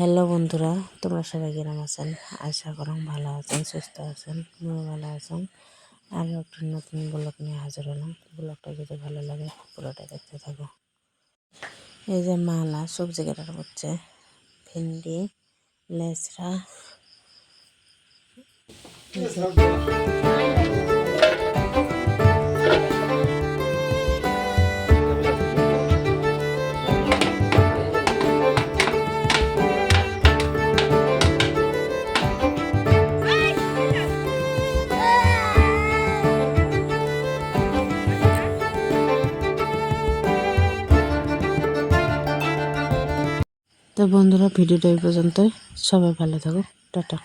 Hello বন্ধুরা, তোমরা সবাই কেরম আছেন? আশা করুন ভালো আছেন, সুস্থ আছেন, আমিও ভালো আছেন আর একটা নতুন ব্লগ নিয়ে হাজির হলাম। ব্লগটা যদি ভালো লাগে পুরোটা দেখতে থাকো। এই যে মালা, সবজি কাটার করছে ভেন্ডি লেচড়া তো বন্ধুরা ভিডিওটা এই পর্যন্তই। সবাই ভালো থাকো। টাটা।